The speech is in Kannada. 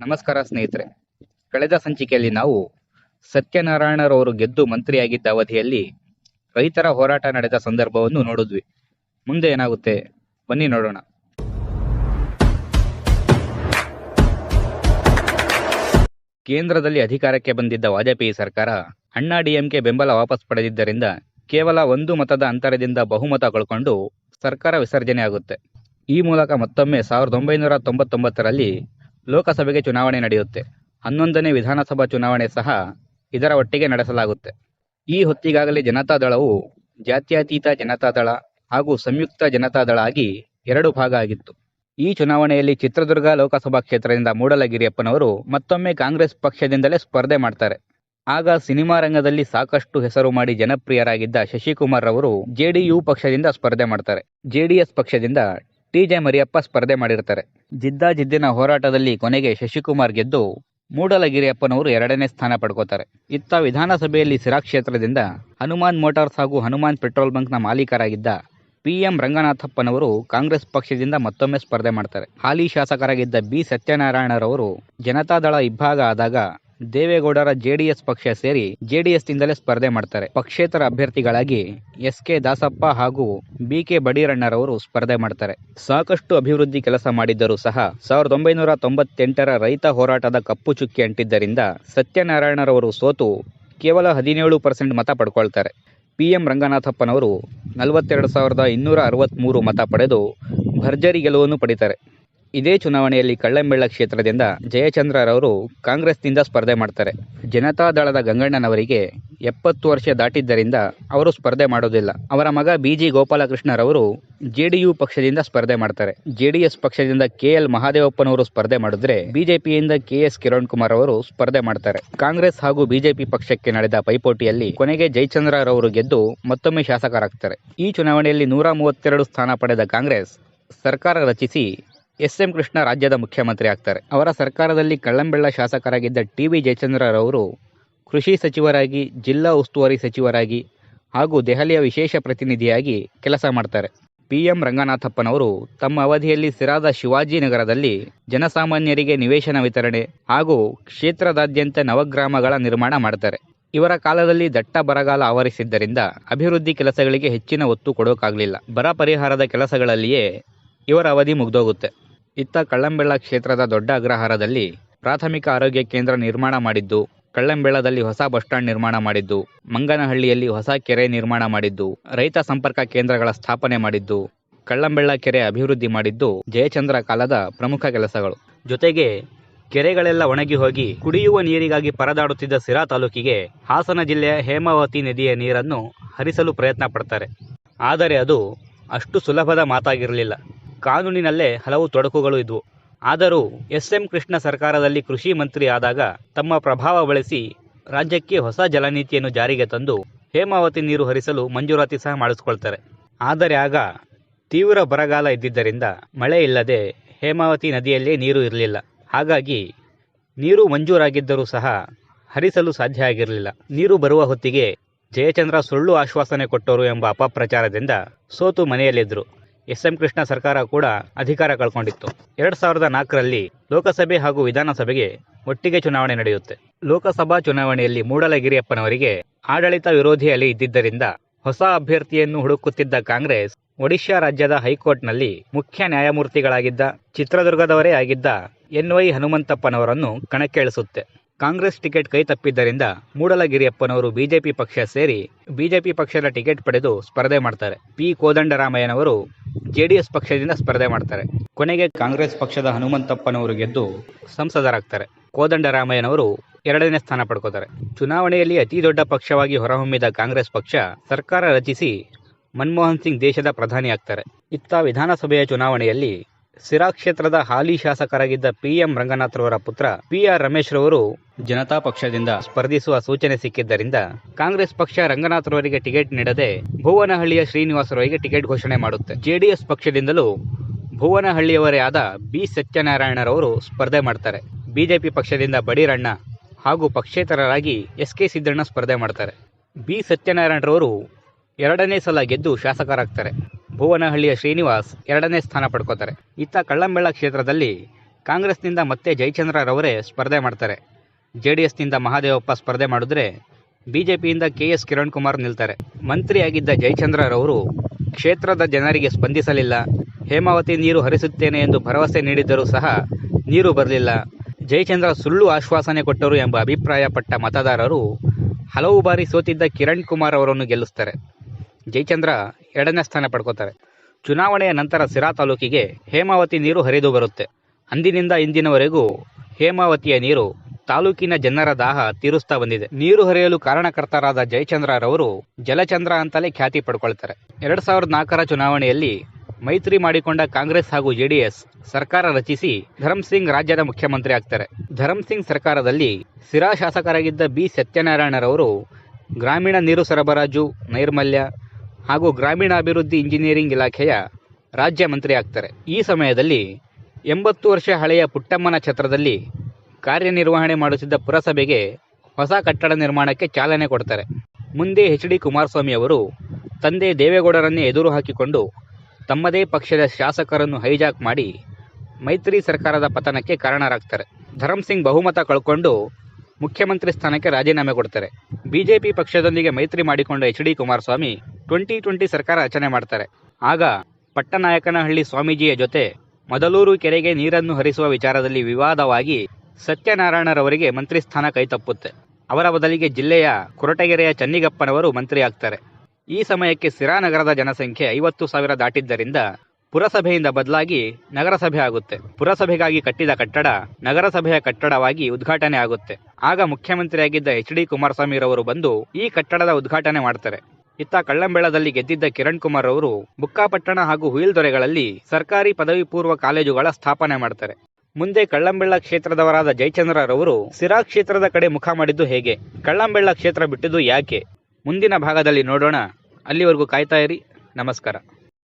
ನಮಸ್ಕಾರ ಸ್ನೇಹಿತರೆ. ಕಳೆದ ಸಂಚಿಕೆಯಲ್ಲಿ ನಾವು ಸತ್ಯನಾರಾಯಣರವರು ಗೆದ್ದು ಮಂತ್ರಿಯಾಗಿದ್ದ ಅವಧಿಯಲ್ಲಿ ರೈತರ ಹೋರಾಟ ನಡೆದ ಸಂದರ್ಭವನ್ನು ನೋಡಿದ್ವಿ. ಮುಂದೆ ಏನಾಗುತ್ತೆ? ಬನ್ನಿ ನೋಡೋಣ. ಕೇಂದ್ರದಲ್ಲಿ ಅಧಿಕಾರಕ್ಕೆ ಬಂದಿದ್ದ ವಾಜಪೇಯಿ ಸರ್ಕಾರ ಅಣ್ಣಾ ಡಿಎಂಕೆ ಬೆಂಬಲ ವಾಪಸ್ ಪಡೆದಿದ್ದರಿಂದ ಕೇವಲ ಒಂದು ಮತದ ಅಂತರದಿಂದ ಬಹುಮತ ಕಳ್ಕೊಂಡು ಸರ್ಕಾರ ವಿಸರ್ಜನೆ ಆಗುತ್ತೆ. ಈ ಮೂಲಕ ಮತ್ತೊಮ್ಮೆ ಸಾವಿರದ ಒಂಬೈನೂರ ತೊಂಬತ್ತೊಂಬತ್ತರಲ್ಲಿ ಲೋಕಸಭೆಗೆ ಚುನಾವಣೆ ನಡೆಯುತ್ತೆ. ಹನ್ನೊಂದನೇ ವಿಧಾನಸಭಾ ಚುನಾವಣೆ ಸಹ ಇದರ ಒಟ್ಟಿಗೆ ನಡೆಸಲಾಗುತ್ತೆ. ಈ ಹೊತ್ತಿಗಾಗಲೇ ಜನತಾದಳವು ಜಾತ್ಯತೀತ ಜನತಾದಳ ಹಾಗೂ ಸಂಯುಕ್ತ ಜನತಾದಳ ಆಗಿ ಎರಡು ಭಾಗ ಆಗಿತ್ತು. ಈ ಚುನಾವಣೆಯಲ್ಲಿ ಚಿತ್ರದುರ್ಗ ಲೋಕಸಭಾ ಕ್ಷೇತ್ರದಿಂದ ಮೂಡಲಗಿರಿಯಪ್ಪನವರು ಮತ್ತೊಮ್ಮೆ ಕಾಂಗ್ರೆಸ್ ಪಕ್ಷದಿಂದಲೇ ಸ್ಪರ್ಧೆ ಮಾಡ್ತಾರೆ. ಆಗ ಸಿನಿಮಾ ರಂಗದಲ್ಲಿ ಸಾಕಷ್ಟು ಹೆಸರು ಮಾಡಿ ಜನಪ್ರಿಯರಾಗಿದ್ದ ಶಶಿಕುಮಾರ್ ಅವರು ಜೆಡಿಯು ಪಕ್ಷದಿಂದ ಸ್ಪರ್ಧೆ ಮಾಡ್ತಾರೆ. ಜೆಡಿಎಸ್ ಪಕ್ಷದಿಂದ ಟಿ ಜೆ ಮರಿಯಪ್ಪ ಸ್ಪರ್ಧೆ ಮಾಡಿರ್ತಾರೆ. ಜಿದ್ದಾಜಿದ್ದಿನ ಹೋರಾಟದಲ್ಲಿ ಕೊನೆಗೆ ಶಶಿಕುಮಾರ್ ಗೆದ್ದು ಮೂಡಲಗಿರಿಯಪ್ಪನವರು ಎರಡನೇ ಸ್ಥಾನ ಪಡ್ಕೋತಾರೆ. ಇತ್ತ ವಿಧಾನಸಭೆಯಲ್ಲಿ ಸಿರಾ ಕ್ಷೇತ್ರದಿಂದ ಹನುಮಾನ್ ಮೋಟಾರ್ಸ್ ಹಾಗೂ ಹನುಮಾನ್ ಪೆಟ್ರೋಲ್ ಬಂಕ್ನ ಮಾಲೀಕರಾಗಿದ್ದ ಪಿ ಎಂ ರಂಗನಾಥಪ್ಪನವರು ಕಾಂಗ್ರೆಸ್ ಪಕ್ಷದಿಂದ ಮತ್ತೊಮ್ಮೆ ಸ್ಪರ್ಧೆ ಮಾಡ್ತಾರೆ. ಹಾಲಿ ಶಾಸಕರಾಗಿದ್ದ ಬಿ. ಸತ್ಯನಾರಾಯಣರವರು ಜನತಾದಳ ಇಬ್ಬಾಗ ಆದಾಗ ದೇವೇಗೌಡರ ಜೆಡಿಎಸ್ ಪಕ್ಷ ಸೇರಿ ಜೆಡಿಎಸ್ ನಿಂದಲೇ ಸ್ಪರ್ಧೆ ಮಾಡ್ತಾರೆ. ಪಕ್ಷೇತರ ಅಭ್ಯರ್ಥಿಗಳಾಗಿ ಎಸ್ ಕೆ ದಾಸಪ್ಪ ಹಾಗೂ ಬಿ ಕೆ ಬಡೀರಣ್ಣರವರು ಸ್ಪರ್ಧೆ ಮಾಡ್ತಾರೆ. ಸಾಕಷ್ಟು ಅಭಿವೃದ್ಧಿ ಕೆಲಸ ಮಾಡಿದ್ದರೂ ಸಹ ಸಾವಿರದ ಒಂಬೈನೂರ ತೊಂಬತ್ತೆಂಟರ ರೈತ ಹೋರಾಟದ ಕಪ್ಪು ಚುಕ್ಕಿ ಅಂಟಿದ್ದರಿಂದ ಸತ್ಯನಾರಾಯಣರವರು ಸೋತು ಕೇವಲ ಹದಿನೇಳು ಪರ್ಸೆಂಟ್ ಮತ ಪಡ್ಕೊಳ್ತಾರೆ. ಪಿ ಎಂ ರಂಗನಾಥಪ್ಪನವರು ನಲವತ್ತೆರಡು ಸಾವಿರದ ಇನ್ನೂರ ಅರವತ್ತ್ಮೂರು ಮತ ಪಡೆದು ಭರ್ಜರಿ ಗೆಲುವನ್ನು ಪಡಿತಾರೆ. ಇದೇ ಚುನಾವಣೆಯಲ್ಲಿ ಕಳ್ಳಂಬೆಳ್ಳ ಕ್ಷೇತ್ರದಿಂದ ಜಯಚಂದ್ರರವರು ಕಾಂಗ್ರೆಸ್ನಿಂದ ಸ್ಪರ್ಧೆ ಮಾಡ್ತಾರೆ. ಜನತಾದಳದ ಗಂಗಣ್ಣನವರಿಗೆ ಎಪ್ಪತ್ತು ವರ್ಷ ದಾಟಿದ್ದರಿಂದ ಅವರು ಸ್ಪರ್ಧೆ ಮಾಡೋದಿಲ್ಲ. ಅವರ ಮಗ ಬಿ ಜಿ ಗೋಪಾಲಕೃಷ್ಣರವರು ಜೆಡಿಯು ಪಕ್ಷದಿಂದ ಸ್ಪರ್ಧೆ ಮಾಡ್ತಾರೆ. ಜೆಡಿಎಸ್ ಪಕ್ಷದಿಂದ ಕೆ ಎಲ್ ಮಹಾದೇವಪ್ಪನವರು ಸ್ಪರ್ಧೆ ಮಾಡಿದ್ರೆ ಬಿಜೆಪಿಯಿಂದ ಕೆ ಎಸ್ ಕಿರಣ್ ಕುಮಾರ್ ಅವರು ಸ್ಪರ್ಧೆ ಮಾಡ್ತಾರೆ. ಕಾಂಗ್ರೆಸ್ ಹಾಗೂ ಬಿಜೆಪಿ ಪಕ್ಷಕ್ಕೆ ನಡೆದ ಪೈಪೋಟಿಯಲ್ಲಿ ಕೊನೆಗೆ ಜಯಚಂದ್ರರವರು ಗೆದ್ದು ಮತ್ತೊಮ್ಮೆ ಶಾಸಕರಾಗ್ತಾರೆ. ಈ ಚುನಾವಣೆಯಲ್ಲಿ ನೂರ ಮೂವತ್ತೆರಡು ಸ್ಥಾನ ಪಡೆದ ಕಾಂಗ್ರೆಸ್ ಸರ್ಕಾರ ರಚಿಸಿ ಎಸ್ ಎಂ ಕೃಷ್ಣ ರಾಜ್ಯದ ಮುಖ್ಯಮಂತ್ರಿ ಆಗ್ತಾರೆ. ಅವರ ಸರ್ಕಾರದಲ್ಲಿ ಕಳ್ಳಂಬೆಳ್ಳ ಶಾಸಕರಾಗಿದ್ದ ಟಿ ವಿ ಜಯಚಂದ್ರರವರು ಕೃಷಿ ಸಚಿವರಾಗಿ, ಜಿಲ್ಲಾ ಉಸ್ತುವಾರಿ ಸಚಿವರಾಗಿ ಹಾಗೂ ದೆಹಲಿಯ ವಿಶೇಷ ಪ್ರತಿನಿಧಿಯಾಗಿ ಕೆಲಸ ಮಾಡ್ತಾರೆ. ಪಿ ಎಂ ರಂಗನಾಥಪ್ಪನವರು ತಮ್ಮ ಅವಧಿಯಲ್ಲಿ ಸಿರಾದ ಶಿವಾಜಿನಗರದಲ್ಲಿ ಜನಸಾಮಾನ್ಯರಿಗೆ ನಿವೇಶನ ವಿತರಣೆ ಹಾಗೂ ಕ್ಷೇತ್ರದಾದ್ಯಂತ ನವಗ್ರಾಮಗಳ ನಿರ್ಮಾಣ ಮಾಡ್ತಾರೆ. ಇವರ ಕಾಲದಲ್ಲಿ ದಟ್ಟ ಬರಗಾಲ ಆವರಿಸಿದ್ದರಿಂದ ಅಭಿವೃದ್ಧಿ ಕೆಲಸಗಳಿಗೆ ಹೆಚ್ಚಿನ ಒತ್ತು ಕೊಡೋಕ್ಕಾಗಲಿಲ್ಲ ಬರ ಪರಿಹಾರದ ಕೆಲಸಗಳಲ್ಲಿಯೇ ಇವರ ಅವಧಿ ಮುಗ್ದೋಗುತ್ತೆ. ಇತ್ತ ಕಳ್ಳಂಬೆಳ್ಳ ಕ್ಷೇತ್ರದ ದೊಡ್ಡ ಅಗ್ರಹಾರದಲ್ಲಿ ಪ್ರಾಥಮಿಕ ಆರೋಗ್ಯ ಕೇಂದ್ರ ನಿರ್ಮಾಣ ಮಾಡಿದ್ದು, ಕಳ್ಳಂಬೆಳ್ಳದಲ್ಲಿ ಹೊಸ ಬಸ್ ಸ್ಟ್ಯಾಂಡ್ ನಿರ್ಮಾಣ ಮಾಡಿದ್ದು, ಮಂಗನಹಳ್ಳಿಯಲ್ಲಿ ಹೊಸ ಕೆರೆ ನಿರ್ಮಾಣ ಮಾಡಿದ್ದು, ರೈತ ಸಂಪರ್ಕ ಕೇಂದ್ರಗಳ ಸ್ಥಾಪನೆ ಮಾಡಿದ್ದು, ಕಳ್ಳಂಬೆಳ್ಳ ಕೆರೆ ಅಭಿವೃದ್ಧಿ ಮಾಡಿದ್ದು ಜಯಚಂದ್ರ ಕಾಲದ ಪ್ರಮುಖ ಕೆಲಸಗಳು. ಜೊತೆಗೆ ಕೆರೆಗಳೆಲ್ಲ ಒಣಗಿ ಹೋಗಿ ಕುಡಿಯುವ ನೀರಿಗಾಗಿ ಪರದಾಡುತ್ತಿದ್ದ ಸಿರಾ ತಾಲೂಕಿಗೆ ಹಾಸನ ಜಿಲ್ಲೆಯ ಹೇಮಾವತಿ ನದಿಯ ನೀರನ್ನು ಹರಿಸಲು ಪ್ರಯತ್ನ ಪಡ್ತಾರೆ ಆದರೆ ಅದು ಅಷ್ಟು ಸುಲಭದ ಮಾತಾಗಿರಲಿಲ್ಲ. ಕಾನೂನಿನಲ್ಲೇ ಹಲವು ತೊಡಕುಗಳು ಇದ್ವು. ಆದರೂ ಎಸ್ ಎಂ ಕೃಷ್ಣ ಸರ್ಕಾರದಲ್ಲಿ ಕೃಷಿ ಮಂತ್ರಿ ಆದಾಗ ತಮ್ಮ ಪ್ರಭಾವ ಬಳಸಿ ರಾಜ್ಯಕ್ಕೆ ಹೊಸ ಜಲನೀತಿಯನ್ನು ಜಾರಿಗೆ ತಂದು ಹೇಮಾವತಿ ನೀರು ಹರಿಸಲು ಮಂಜೂರಾತಿ ಸಹ ಮಾಡಿಸ್ಕೊಳ್ತಾರೆ. ಆದರೆ ಆಗ ತೀವ್ರ ಬರಗಾಲ ಇದ್ದಿದ್ದರಿಂದ ಮಳೆ ಇಲ್ಲದೆ ಹೇಮಾವತಿ ನದಿಯಲ್ಲೇ ನೀರು ಇರಲಿಲ್ಲ. ಹಾಗಾಗಿ ನೀರು ಮಂಜೂರಾಗಿದ್ದರೂ ಸಹ ಹರಿಸಲು ಸಾಧ್ಯ ಆಗಿರಲಿಲ್ಲ. ನೀರು ಬರುವ ಹೊತ್ತಿಗೆ ಜಯಚಂದ್ರ ಸುಳ್ಳು ಆಶ್ವಾಸನೆ ಕೊಟ್ಟರು ಎಂಬ ಅಪಪ್ರಚಾರದಿಂದ ಸೋತು ಮನೆಯಲ್ಲಿದ್ದರು. ಎಸ್ ಎಂ ಕೃಷ್ಣ ಸರ್ಕಾರ ಕೂಡ ಅಧಿಕಾರ ಕಳ್ಕೊಂಡಿತ್ತು. ಎರಡ್ ಸಾವಿರದ ನಾಲ್ಕರಲ್ಲಿ ಲೋಕಸಭೆ ಹಾಗೂ ವಿಧಾನಸಭೆಗೆ ಒಟ್ಟಿಗೆ ಚುನಾವಣೆ ನಡೆಯುತ್ತೆ. ಲೋಕಸಭಾ ಚುನಾವಣೆಯಲ್ಲಿ ಮೂಡಲಗಿರಿಯಪ್ಪನವರಿಗೆ ಆಡಳಿತ ವಿರೋಧಿ ಅಲೆ ಇದ್ದಿದ್ದರಿಂದ ಹೊಸ ಅಭ್ಯರ್ಥಿಯನ್ನು ಹುಡುಕುತ್ತಿದ್ದ ಕಾಂಗ್ರೆಸ್, ಒಡಿಶಾ ರಾಜ್ಯದ ಹೈಕೋರ್ಟ್ನಲ್ಲಿ ಮುಖ್ಯ ನ್ಯಾಯಮೂರ್ತಿಗಳಾಗಿದ್ದ ಚಿತ್ರದುರ್ಗದವರೇ ಆಗಿದ್ದ ಎನ್ ವೈ ಹನುಮಂತಪ್ಪನವರನ್ನು ಕಣಕ್ಕೆ ಇಳಿಸುತ್ತೆ ಕಾಂಗ್ರೆಸ್ ಟಿಕೆಟ್ ಕೈ ತಪ್ಪಿದ್ದರಿಂದ ಮೂಡಲಗಿರಿಯಪ್ಪನವರು ಬಿಜೆಪಿ ಪಕ್ಷ ಸೇರಿ ಬಿಜೆಪಿ ಪಕ್ಷದ ಟಿಕೆಟ್ ಪಡೆದು ಸ್ಪರ್ಧೆ ಮಾಡ್ತಾರೆ. ಪಿ. ಕೋದಂಡರಾಮಯ್ಯನವರು ಜೆಡಿಎಸ್ ಪಕ್ಷದಿಂದ ಸ್ಪರ್ಧೆ ಮಾಡ್ತಾರೆ. ಕೊನೆಗೆ ಕಾಂಗ್ರೆಸ್ ಪಕ್ಷದ ಹನುಮಂತಪ್ಪನವರು ಗೆದ್ದು ಸಂಸದರಾಗ್ತಾರೆ. ಕೋದಂಡರಾಮಯ್ಯನವರು ಎರಡನೇ ಸ್ಥಾನ ಪಡ್ಕೋತಾರೆ. ಚುನಾವಣೆಯಲ್ಲಿ ಅತಿ ದೊಡ್ಡ ಪಕ್ಷವಾಗಿ ಹೊರಹೊಮ್ಮಿದ ಕಾಂಗ್ರೆಸ್ ಪಕ್ಷ ಸರ್ಕಾರ ರಚಿಸಿ ಮನಮೋಹನ್ ಸಿಂಗ್ ದೇಶದ ಪ್ರಧಾನಿ ಆಗ್ತಾರೆ ಇತ್ತ ವಿಧಾನಸಭೆಯ ಚುನಾವಣೆಯಲ್ಲಿ ಸಿರಾ ಕ್ಷೇತ್ರದ ಹಾಲಿ ಶಾಸಕರಾಗಿದ್ದ ಪಿ ಎಂ ರಂಗನಾಥ್ರವರ ಪುತ್ರ ಪಿ ಆರ್ ರಮೇಶ್ ರವರು ಜನತಾ ಪಕ್ಷದಿಂದ ಸ್ಪರ್ಧಿಸುವ ಸೂಚನೆ ಸಿಕ್ಕಿದ್ದರಿಂದ ಕಾಂಗ್ರೆಸ್ ಪಕ್ಷ ರಂಗನಾಥ್ರವರಿಗೆ ಟಿಕೆಟ್ ನೀಡದೆ ಭುವನಹಳ್ಳಿಯ ಶ್ರೀನಿವಾಸರವರಿಗೆ ಟಿಕೆಟ್ ಘೋಷಣೆ ಮಾಡುತ್ತೆ. ಜೆಡಿಎಸ್ ಪಕ್ಷದಿಂದಲೂ ಭುವನಹಳ್ಳಿಯವರೇ ಆದ ಬಿ ಸತ್ಯನಾರಾಯಣರವರು ಸ್ಪರ್ಧೆ ಮಾಡ್ತಾರೆ. ಬಿಜೆಪಿ ಪಕ್ಷದಿಂದ ಬಡೀರಣ್ಣ ಹಾಗೂ ಪಕ್ಷೇತರರಾಗಿ ಎಸ್ ಕೆ ಸಿದ್ದಣ್ಣ ಸ್ಪರ್ಧೆ ಮಾಡ್ತಾರೆ. ಬಿ ಸತ್ಯನಾರಾಯಣರವರು ಎರಡನೇ ಸಲ ಗೆದ್ದು ಶಾಸಕರಾಗ್ತಾರೆ. ಭುವನಹಳ್ಳಿಯ ಶ್ರೀನಿವಾಸ್ ಎರಡನೇ ಸ್ಥಾನ ಪಡ್ಕೋತಾರೆ. ಇತ್ತ ಕಳ್ಳಂಬೆಳ್ಳ ಕ್ಷೇತ್ರದಲ್ಲಿ ಕಾಂಗ್ರೆಸ್ನಿಂದ ಮತ್ತೆ ಜಯಚಂದ್ರರವರೇ ಸ್ಪರ್ಧೆ ಮಾಡ್ತಾರೆ. ಜೆ ಡಿ ಎಸ್ನಿಂದ ಮಹಾದೇವಪ್ಪ ಸ್ಪರ್ಧೆ ಮಾಡಿದ್ರೆ ಬಿಜೆಪಿಯಿಂದ ಕೆ ಎಸ್ ಕಿರಣ್ ಕುಮಾರ್ ನಿಲ್ತಾರೆ. ಮಂತ್ರಿಯಾಗಿದ್ದ ಜಯಚಂದ್ರರವರು ಕ್ಷೇತ್ರದ ಜನರಿಗೆ ಸ್ಪಂದಿಸಲಿಲ್ಲ. ಹೇಮಾವತಿ ನೀರು ಹರಿಸುತ್ತೇನೆ ಎಂದು ಭರವಸೆ ನೀಡಿದ್ದರೂ ಸಹ ನೀರು ಬರಲಿಲ್ಲ. ಜಯಚಂದ್ರ ಸುಳ್ಳು ಆಶ್ವಾಸನೆ ಕೊಟ್ಟರು ಎಂಬ ಅಭಿಪ್ರಾಯಪಟ್ಟ ಮತದಾರರು ಹಲವು ಬಾರಿ ಸೋತಿದ್ದ ಕಿರಣ್ ಕುಮಾರ್ ಅವರನ್ನು ಗೆಲ್ಲಿಸ್ತಾರೆ. ಜಯಚಂದ್ರ ಎರಡನೇ ಸ್ಥಾನ ಪಡ್ಕೋತಾರೆ. ಚುನಾವಣೆಯ ನಂತರ ಸಿರಾ ತಾಲೂಕಿಗೆ ಹೇಮಾವತಿ ನೀರು ಹರಿದು ಬರುತ್ತೆ. ಅಂದಿನಿಂದ ಇಂದಿನವರೆಗೂ ಹೇಮಾವತಿಯ ನೀರು ತಾಲೂಕಿನ ಜನರ ದಾಹ ತೀರಿಸ್ತಾ ಬಂದಿದೆ. ನೀರು ಹರಿಯಲು ಕಾರಣಕರ್ತರಾದ ಜಯಚಂದ್ರರವರು ಜಲಚಂದ್ರ ಅಂತಲೇ ಖ್ಯಾತಿ ಪಡ್ಕೊಳ್ತಾರೆ. ಎರಡ್ ಸಾವಿರದ ನಾಲ್ಕರ ಚುನಾವಣೆಯಲ್ಲಿ ಮೈತ್ರಿ ಮಾಡಿಕೊಂಡ ಕಾಂಗ್ರೆಸ್ ಹಾಗೂ ಜೆಡಿಎಸ್ ಸರ್ಕಾರ ರಚಿಸಿ ಸಿಂಗ್ ರಾಜ್ಯದ ಮುಖ್ಯಮಂತ್ರಿ ಆಗ್ತಾರೆ. ಸಿಂಗ್ ಸರ್ಕಾರದಲ್ಲಿ ಸಿರಾ ಶಾಸಕರಾಗಿದ್ದ ಬಿ. ಸತ್ಯನಾರಾಯಣರವರು ಗ್ರಾಮೀಣ ನೀರು ಸರಬರಾಜು, ನೈರ್ಮಲ್ಯ ಹಾಗೂ ಗ್ರಾಮೀಣಾಭಿವೃದ್ಧಿ ಇಂಜಿನಿಯರಿಂಗ್ ಇಲಾಖೆಯ ರಾಜ್ಯ ಮಂತ್ರಿ ಆಗ್ತಾರೆ. ಈ ಸಮಯದಲ್ಲಿ ಎಂಬತ್ತು ವರ್ಷ ಹಳೆಯ ಪುಟ್ಟಮ್ಮನ ಛತ್ರದಲ್ಲಿ ಕಾರ್ಯನಿರ್ವಹಣೆ ಮಾಡುತ್ತಿದ್ದ ಪುರಸಭೆಗೆ ಹೊಸ ಕಟ್ಟಡ ನಿರ್ಮಾಣಕ್ಕೆ ಚಾಲನೆ ಕೊಡ್ತಾರೆ. ಮುಂದೆ ಎಚ್ ಡಿ ಕುಮಾರಸ್ವಾಮಿ ಅವರು ತಂದೆ ದೇವೇಗೌಡರನ್ನೇ ಎದುರು ಹಾಕಿಕೊಂಡು ತಮ್ಮದೇ ಪಕ್ಷದ ಶಾಸಕರನ್ನು ಹೈಜಾಕ್ ಮಾಡಿ ಮೈತ್ರಿ ಸರ್ಕಾರದ ಪತನಕ್ಕೆ ಕಾರಣರಾಗ್ತಾರೆ. ಧರಮ್ ಸಿಂಗ್ ಬಹುಮತ ಕಳ್ಕೊಂಡು ಮುಖ್ಯಮಂತ್ರಿ ಸ್ಥಾನಕ್ಕೆ ರಾಜೀನಾಮೆ ಕೊಡ್ತಾರೆ. ಬಿಜೆಪಿ ಪಕ್ಷದೊಂದಿಗೆ ಮೈತ್ರಿ ಮಾಡಿಕೊಂಡ H D Kumaraswamy twenty twenty ಸರ್ಕಾರ ರಚನೆ ಮಾಡ್ತಾರೆ. ಆಗ ಪಟ್ಟನಾಯಕನಹಳ್ಳಿ ಸ್ವಾಮೀಜಿಯ ಜೊತೆ ಮೊದಲೂರು ಕೆರೆಗೆ ನೀರನ್ನು ಹರಿಸುವ ವಿಚಾರದಲ್ಲಿ ವಿವಾದವಾಗಿ ಸತ್ಯನಾರಾಯಣರವರಿಗೆ ಮಂತ್ರಿ ಸ್ಥಾನ ಕೈತಪ್ಪುತ್ತೆ ಅವರ ಬದಲಿಗೆ ಜಿಲ್ಲೆಯ ಕೊರಟಗೆರೆಯ ಚನ್ನಿಗಪ್ಪನವರು ಮಂತ್ರಿ ಆಗ್ತಾರೆ. ಈ ಸಮಯಕ್ಕೆ ಸಿರಾ ನಗರದ ಜನಸಂಖ್ಯೆ ಐವತ್ತು ಸಾವಿರ ದಾಟಿದ್ದರಿಂದ ಪುರಸಭೆಯಿಂದ ಬದಲಾಗಿ ನಗರಸಭೆ ಆಗುತ್ತೆ. ಪುರಸಭೆಗಾಗಿ ಕಟ್ಟಿದ ಕಟ್ಟಡ ನಗರಸಭೆಯ ಕಟ್ಟಡವಾಗಿ ಉದ್ಘಾಟನೆ ಆಗುತ್ತೆ. ಆಗ ಮುಖ್ಯಮಂತ್ರಿಯಾಗಿದ್ದ ಎಚ್ ಡಿ ಕುಮಾರಸ್ವಾಮಿರವರು ಬಂದು ಈ ಕಟ್ಟಡದ ಉದ್ಘಾಟನೆ ಮಾಡ್ತಾರೆ. ಇತ್ತ ಕಳ್ಳಂಬೆಳದಲ್ಲಿ ಗೆದ್ದಿದ್ದ ಕಿರಣ್ ಕುಮಾರ್ ಅವರು ಬುಕ್ಕಾಪಟ್ಟಣ ಹಾಗೂ ಹುಯಿಲ್ದೊರೆಗಳಲ್ಲಿ ಸರ್ಕಾರಿ ಪದವಿ ಪೂರ್ವ ಕಾಲೇಜುಗಳ ಸ್ಥಾಪನೆ ಮಾಡ್ತಾರೆ. ಮುಂದೆ ಕಳ್ಳಂಬೆಳ್ಳ ಕ್ಷೇತ್ರದವರಾದ ಜಯಚಂದ್ರರವರು ಸಿರಾ ಕ್ಷೇತ್ರದ ಕಡೆ ಮುಖ ಮಾಡಿದ್ದು ಹೇಗೆ? ಕಳ್ಳಂಬೆಳ್ಳ ಕ್ಷೇತ್ರ ಬಿಟ್ಟಿದ್ದು ಯಾಕೆ? ಮುಂದಿನ ಭಾಗದಲ್ಲಿ ನೋಡೋಣ. ಅಲ್ಲಿವರೆಗೂ ಕಾಯ್ತಾ ಇರಿ. ನಮಸ್ಕಾರ.